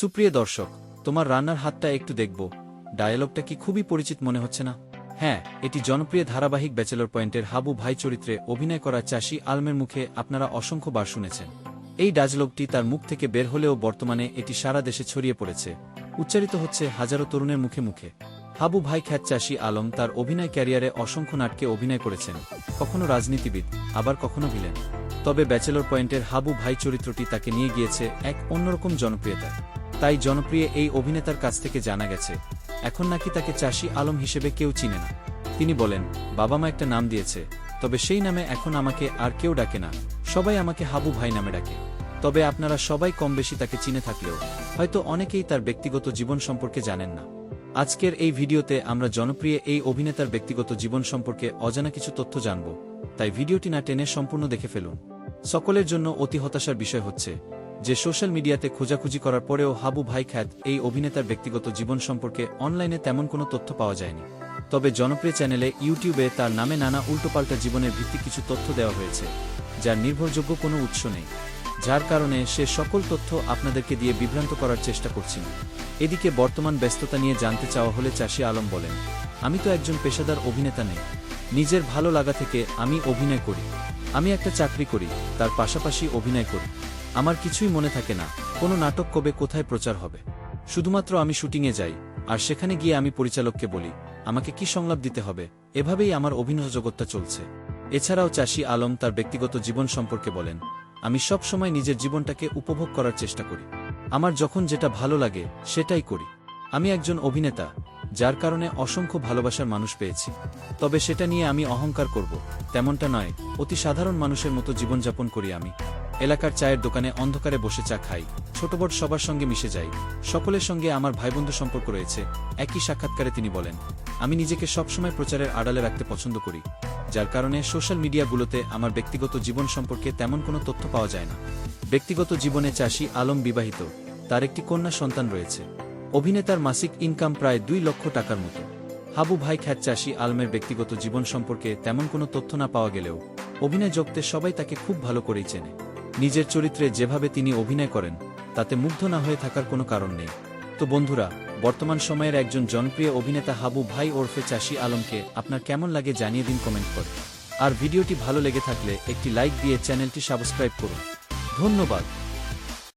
সুপ্রিয় দর্শক, তোমার রান্নার হাতটা একটু দেখব। ডায়ালগটা কি খুবই পরিচিত মনে হচ্ছে না? হ্যাঁ এটি জনপ্রিয় ধারাবাহিক ব্যাচেলর পয়েন্টের হাবু ভাই চরিত্রে অভিনয় করা চাষি আলমের মুখে আপনারা অসংখ্যবার শুনেছেন। এই ডাজলগটি তার মুখ থেকে বের হলেও বর্তমানে এটি সারা দেশে ছড়িয়ে পড়েছে। উচ্চারিত হচ্ছে হাজারো তরুণের মুখে মুখে। হাবু ভাই খ্যাত চাষি আলম তার অভিনয় ক্যারিয়ারে অসংখ্য নাটকে অভিনয় করেছেন। কখনো রাজনীতিবিদ, আবার কখনো ভিলেন। তবে ব্যাচেলর পয়েন্টের হাবু ভাই চরিত্রটি তাকে নিয়ে গিয়েছে এক অন্যরকম জনপ্রিয়তায় তাই জনপ্রিয় এই অভিনেতার কাছ থেকে জানা গেছে, এখন নাকি তাকে চাষি আলম হিসেবে কেউ চিনে না। তিনি বলেন, বাবা মা একটা নাম দিয়েছে, তবে সেই নামে এখন আমাকে আর কেউ ডাকে না, সবাই আমাকে হাবু ভাই নামে ডাকে। তবে আপনারা সবাই কম বেশি তাকে চিনে থাকলেও, হয়তো অনেকেই তার ব্যক্তিগত জীবন সম্পর্কে জানেন না। আজকের এই ভিডিওতে আমরা জনপ্রিয় এই অভিনেতার ব্যক্তিগত জীবন সম্পর্কে অজানা কিছু তথ্য জানব, তাই ভিডিওটি না টেনে সম্পূর্ণ দেখে ফেলুন। সকলের জন্য অতি হতাশার বিষয় হচ্ছে যে সোশ্যাল মিডিয়াতে খোঁজাখুঁজি করার পরেও হাবু ভাই খ্যাত এই অভিনেতার ব্যক্তিগত জীবন সম্পর্কে অনলাইনে তেমন কোনো তথ্য পাওয়া যায়নি। তবে জনপ্রিয় চ্যানেলে ইউটিউবে তার নামে নানা উল্টোপাল্টা জীবনের ভিত্তিক কিছু তথ্য দেওয়া হয়েছে, যার নির্ভরযোগ্য কোনো উৎস নেই। যার কারণে সে সকল তথ্য আপনাদেরকে দিয়ে বিভ্রান্ত করার চেষ্টা করছি না। এদিকে বর্তমান ব্যস্ততা নিয়ে জানতে চাওয়া হলে চাষি আলম বলেন, আমি তো একজন পেশাদার অভিনেতা নেই। নিজের ভালো লাগা থেকে আমি অভিনয় করি। আমি একটা চাকরি করি, তার পাশাপাশি অভিনয় করি। আমার কিছুই মনে থাকে না, কোনো নাটক কবে কোথায় প্রচার হবে। শুধুমাত্র আমি শুটিংয়ে যাই, আর সেখানে গিয়ে আমি পরিচালককে বলি, আমাকে কি সংলাপ দিতে হবে, এভাবেই আমার অভিনয় জগৎটা চলছে। এছাড়াও চাষি আলম তার ব্যক্তিগত জীবন সম্পর্কে বলেন, আমি সব সময় নিজের জীবনটাকে উপভোগ করার চেষ্টা করি। আমার যখন যেটা ভালো লাগে, সেটাই করি। আমি একজন অভিনেতা, যার কারণে অসংখ্য ভালোবাসার মানুষ পেয়েছি। তবে সেটা নিয়ে আমি অহংকার করব, তেমনটা নয়, অতি সাধারণ মানুষের মতো জীবনযাপন করি আমি। এলাকার চায়ের দোকানে অন্ধকারে বসে চা খাই। ছোট বড় সবার সঙ্গে মিশে যাই। সকলের সঙ্গে আমার ভাইবন্ধু সম্পর্ক রয়েছে। একই সাক্ষাৎকারে তিনি বলেন, আমি নিজেকে সবসময় প্রচারের আড়ালে রাখতে পছন্দ করি, যার কারণে সোশ্যাল মিডিয়াগুলোতে আমার ব্যক্তিগত জীবন সম্পর্কে তেমন কোনো তথ্য পাওয়া যায় না। ব্যক্তিগত জীবনে চাষি আলম বিবাহিত, তার একটি কন্যা সন্তান রয়েছে। অভিনেতার মাসিক ইনকাম প্রায় দুই লক্ষ টাকার মতো। হাবু ভাই খ্যাত চাষি আলমের ব্যক্তিগত জীবন সম্পর্কে তেমন কোনো তথ্য না পাওয়া গেলেও অভিনয় জগতে সবাই তাকে খুব ভালো করেই চেনে। নিজের চরিত্রে যেভাবে তিনি অভিনয় করেন, তাতে মুগ্ধ না হয়ে থাকার কোনো কারণ নেই। তো বন্ধুরা, বর্তমান সময়ের একজন জনপ্রিয় অভিনেতা হাবু ভাই ওরফে চাষি আলমকে আপনার কেমন লাগে জানিয়ে দিন কমেন্ট করে। আর ভিডিওটি ভালো লেগে থাকলে একটি লাইক দিয়ে চ্যানেলটি সাবস্ক্রাইব করুন। ধন্যবাদ।